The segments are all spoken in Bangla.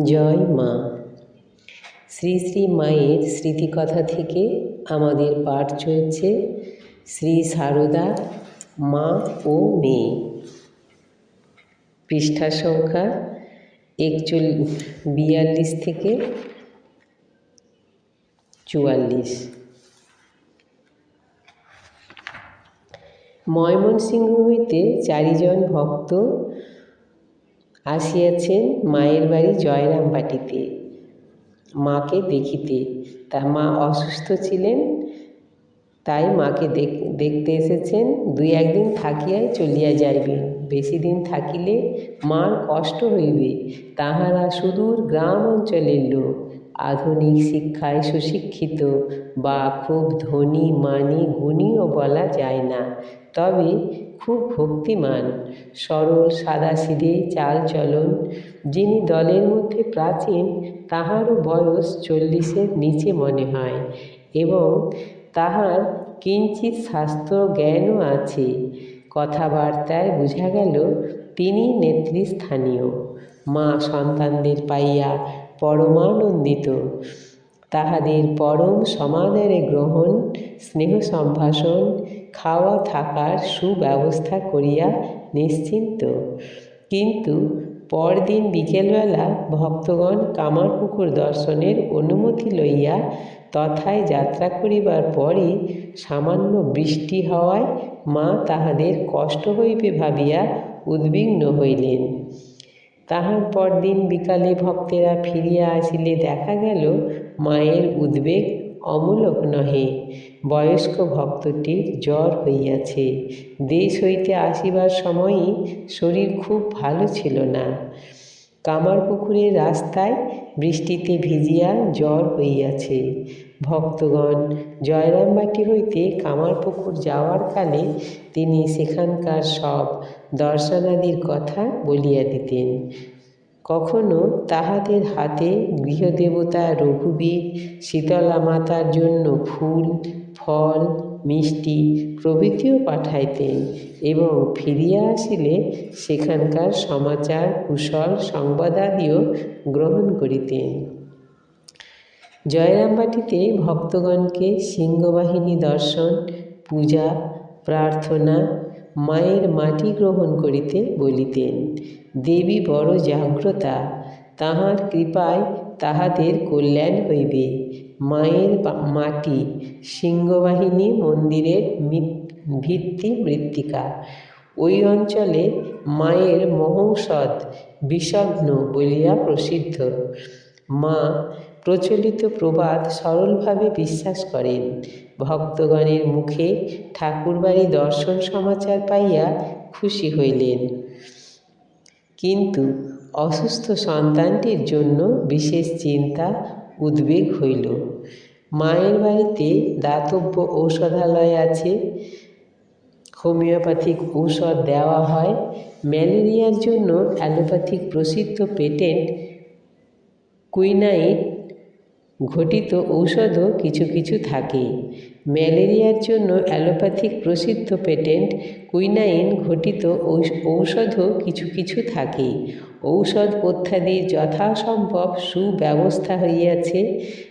জয় মা। শ্রী শ্রী মায়ের স্মৃতিকথা থেকে আমাদের পাঠ চলছে শ্রী সারদা, মা ও মেয়ে। পৃষ্ঠা সংখ্যা একচল্লিশ বিয়াল্লিশ থেকে চুয়াল্লিশ। ময়মনসিংহ হইতে চারিজন ভক্ত আসিয়াছেন মায়ের বাড়ি জয়রামবাটিতে। মাকে দেখিতে তা মা অসুস্থ ছিলেন, তাই মাকে দেখতে এসেছেন, দুই একদিন থাকিয়াই চলিয়া যাইবেন বেশি দিন থাকিলে মার কষ্ট হইবে, তাহারা সুদূর গ্রাম অঞ্চলের লোক। আধুনিক শিক্ষায় সুশিক্ষিত, বা খুব ধনী, মানি, গুণীও বলা যায় না। তবে খুব ভক্তিমান, সরল, সাদাসিধে চাল চলন যিনি দলের মধ্যে প্রাচীন, তাহারও বয়স চল্লিশের নিচে মনে হয় এবং তাহার কিঞ্চিৎ শাস্ত্র জ্ঞানও আছে। কথাবার্তায় বোঝা গেল তিনি নেতৃস্থানীয়। মা সন্তানদের পাইয়া পরমানন্দিত। তাহাদের পরম সমাদরে গ্রহণ, স্নেহ সম্ভাষণ খাওয়া থাকার সুব্যবস্থা করিয়া নিশ্চিন্ত। কিন্তু পরদিন বিকেলবেলা ভক্তগণ কামারপুকুর দর্শনের অনুমতি লইয়া তথায় যাত্রা করিবার পরে সামান্য বৃষ্টি হওয়ায় মা তাহাদের কষ্ট হইবে ভাবিয়া উদ্বিগ্ন হইলেন। তাহার পরদিন বিকালে ভক্তেরা ফিরিয়া আসিলে দেখা গেল, মায়ের উদ্বেগ অমূলক নহে। বয়স্ক ভক্তটির জ্বর হইয়াছে। দেশ হইতে আসিবার সময়ই শরীর খুব ভালো ছিল না। কামারপুকুরের রাস্তায় বৃষ্টিতে ভিজিয়া জ্বর হইয়াছে। ভক্তগণ, জয়রামবাটি হইতে কামারপুকুর যাওয়ার কালে তিনি সেখানকার সব দর্শনাদির কথা বলিয়া দিতেন। কখনো তাহাদের হাতে গৃহদেবতা রঘুবীর, শীতলা মাতার জন্য ফুল, ফল, মিষ্টি প্রভৃতিও পাঠাইতেন এবং ফিরিয়া আসিলে সেখানকার সমাচার, কুশল সংবাদাদিও গ্রহণ করিতেন। জয়রামবাটিতে ভক্তগণকে সিংহবাহিনী দর্শন, পূজা, প্রার্থনা মায়ের মাটি গ্রহণ করিতে বলিতেন। দেবী বড় জাগ্রতা, তাহার কৃপায় তাহাদের কল্যাণ হইবে। মায়ের মাটি, সিংহবাহিনী মন্দিরের ভিত্তি মৃত্তিকা। ওই অঞ্চলে মায়ের মহৌষধ বিষগ্ন বলিয়া প্রসিদ্ধ। মা প্রচলিত প্রবাদ সরলভাবে বিশ্বাস করেন। ভক্তগণের মুখে ঠাকুরবাড়ি দর্শন সমাচার পাইয়া খুশি হইলেন। কিন্তু অসুস্থ সন্তানটির জন্য বিশেষ চিন্তা, উদ্বেগ হইল। মায়ের বাড়িতে দাতব্য ঔষধালয় আছে। হোমিওপ্যাথিক ঔষধ দেওয়া হয়। ম্যালেরিয়ার জন্য অ্যালোপ্যাথিক প্রসিদ্ধ পেটেন্ট কুইনাইট ঘটিত ঔষধও কিছু কিছু থাকে। ম্যালেরিয়ার জন্য অ্যালোপ্যাথিক প্রসিদ্ধ পেটেন্ট কুইনাইন ঘটিত ঔষধও কিছু কিছু থাকে। ঔষধ পথ্যাদির যথাসম্ভব সুব্যবস্থা হইয়াছে।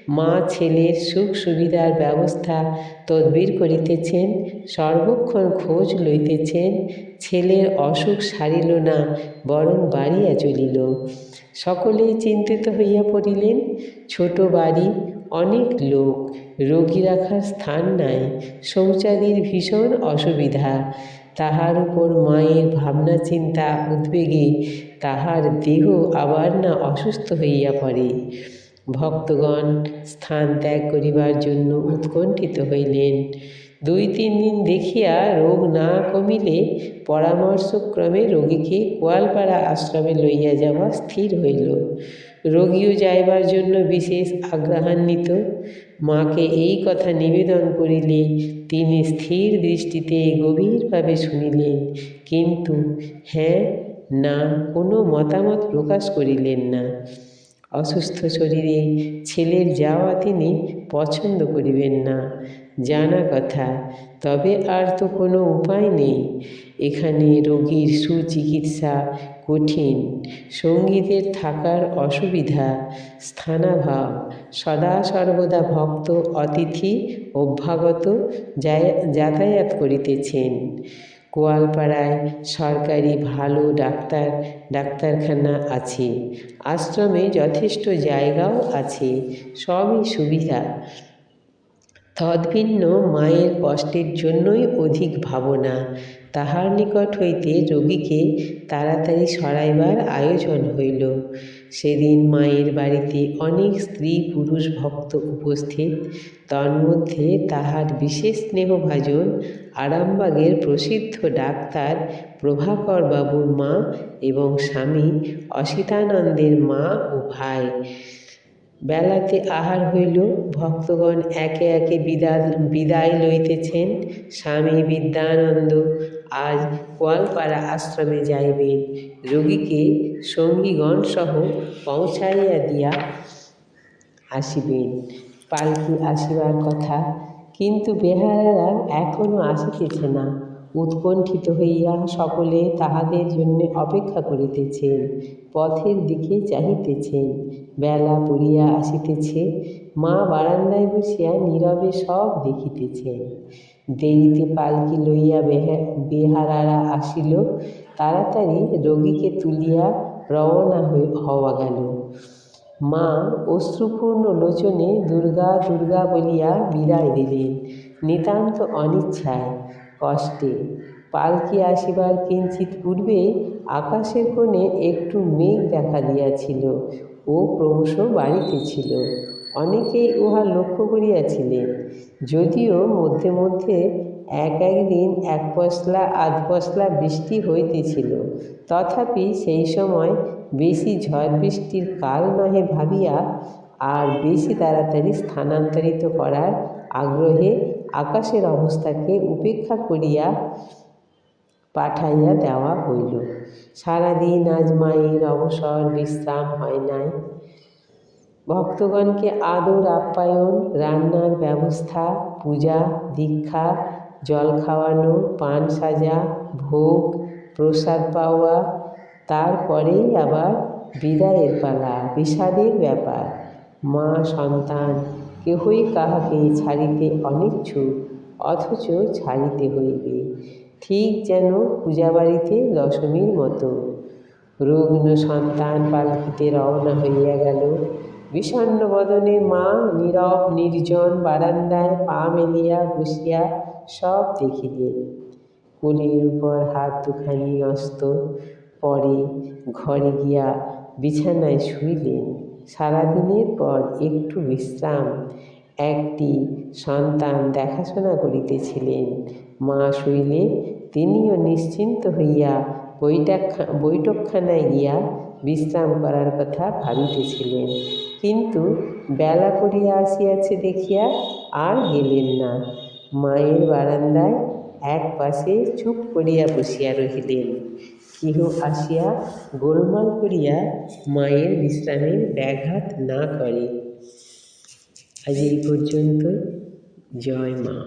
মা ছেলের সুখ সুবিধার ব্যবস্থা তদবির করিতেছেন, সর্বক্ষণ খোঁজ লইতেছেন, ছেলের অসুখ সারিল না, বরং বাড়িয়া চলিল। সকলেই চিন্তিত হইয়া পড়িলেন। ছোট বাড়ি, অনেক লোক, রোগী রাখার স্থান নাই, শৌচাদির ভীষণ অসুবিধা। তাহার উপর মায়ের ভাবনা চিন্তা উদ্বেগে, তাহার দেহ আবার না অসুস্থ হইয়া পড়ে। ভক্তগণ স্থান ত্যাগ করিবার জন্য উৎকণ্ঠিত হইলেন। দুই তিন দিন দেখিয়া রোগ না কমিলে পরামর্শক্রমে রোগীকে কোয়ালপাড়া আশ্রমে লইয়া যাওয়া স্থির হইল। রোগীও যাইবার জন্য বিশেষ আগ্রহান্বিত। মাকে এই কথা নিবেদন করিলে তিনি স্থির দৃষ্টিতে গভীরভাবে শুনিলেন, কিন্তু হ্যাঁ না কোনো মতামত প্রকাশ করিলেন না। অসুস্থ শরীরে ছেলের যাওয়া তিনি পছন্দ করিবেন না। জানা কথা, তবে আর তো কোনো উপায় নেই। এখানে রোগীর সুচিকিৎসা কঠিন, সঙ্গীদের থাকার অসুবিধা, স্থানাভাব, সদা সর্বদা ভক্ত অতিথি অভ্যাগত যাতায়াত করিতেছেন। গোয়ালপাড়ায় সরকারি ভালো ডাক্তার, ডাক্তারখানা আছে, আশ্রমে যথেষ্ট জায়গাও আছে, সবই সুবিধা। তদ্ভিন্ন মায়ের কষ্টের জন্যই অধিক ভাবনা। তাহার নিকট হইতে রোগীকে তাড়াতাড়ি সরাইবার আয়োজন হইল। সেদিন মায়ের বাড়িতে অনেক স্ত্রী পুরুষ ভক্ত উপস্থিত। তন্মধ্যে তাহার বিশেষ স্নেহভাজন আরামবাগের প্রসিদ্ধ ডাক্তার প্রভাকর বাবুর মা এবং স্বামী অসিতানন্দের মা ও ভাই। বেলাতে আহার হইল, ভক্তগণ একে একে বিদায় বিদায় লইতেছেন স্বামী বিদ্যানন্দ। আজ গোয়ালপাড়া আশ্রমে যাইবেন রোগীকে সঙ্গীগণ সহ পৌঁছাইয়া দিয়া আসিবেন। পালকি আসিবার কথা, কিন্তু বেহারারা এখনও আসিতেছে না। উৎকণ্ঠিত হইয়া সকলে তাহাদের জন্যে অপেক্ষা করিতেছেন, পথের দিকে চাহিতেছেন। বেলা পড়িয়া আসিতেছে, মা বারান্দায় বসিয়া নীরবে সব দেখিতেছেন। দেরিতে পালকি লইয়া বেহারারা আসিল, তাড়াতাড়ি রোগীকে তুলিয়া রওনা হওয়া গেল। মা অশ্রুপূর্ণ লোচনে দুর্গা দুর্গা বলিয়া বিদায় দিলেন, নিতান্ত অনিচ্ছায়। কষ্টে। পালকি আসিবার কিঞ্চিত পূর্বে আকাশের কোণে একটু মেঘ দেখা দিয়াছিল। ও ক্রমশ বাড়িতেছিল অনেকেই উহা লক্ষ্য করিয়াছিলেন। যদিও মধ্যে মধ্যে এক একদিন এক পশলা, আধ পশলা বৃষ্টি হইতেছিল। তথাপি সেই সময় বেশি ঝড় বৃষ্টির কাল নহে ভাবিয়া, আর বেশি তাড়াতাড়ি স্থানান্তরিত করার আগ্রহে আকাশের অবস্থাকে উপেক্ষা করিয়া পাঠাইয়া দেওয়া হইল। সারাদিন আজ মায়ের অবসর, বিশ্রাম হয় নাই। ভক্তগণকে আদর, আপ্যায়ন, রান্নার ব্যবস্থা, পূজা, দীক্ষা, জল খাওয়ানো, পান সাজা, ভোগ, প্রসাদ পাওয়া, তারপরেই আবার বিদায়ের পালা, বিষাদের ব্যাপার। মা, সন্তান কেহই কাহাকে ছাড়িতে অনিচ্ছুক, অথচ ছাড়িতে হইবে। ঠিক যেন পূজাবাড়িতে দশমীর মতো। রুগ্ন সন্তান পালকিতে রওনা হইয়া গেল। বিষণ্ন বদনে মা নীরব, নির্জন বারান্দায় পা মেলিয়া বসিয়া সব দেখিলেন। কোলের উপর হাত দুখানি অস্ত পরে ঘরে গিয়া বিছানায় শুইলেন। সারাদিনের পর একটু বিশ্রাম। একটি সন্তান দেখাশোনা করিতেছিলেন। মা শুইলে তিনিও নিশ্চিন্ত হইয়া বৈঠকখা, বৈঠকখানায় গিয়া বিশ্রাম করার কথা ভাবিতেছিলেন। কিন্তু বেলা পড়িয়া আসিয়াছে দেখিয়া আর গেলেন না। মায়ের বারান্দায় এক পাশে চুপ করিয়া বসিয়া রহিলেন। কেহ আসিয়া গোলমাল করিয়া মায়ের বিশ্রামে ব্যাঘাত না করে। আজ এই পর্যন্ত জয় মা।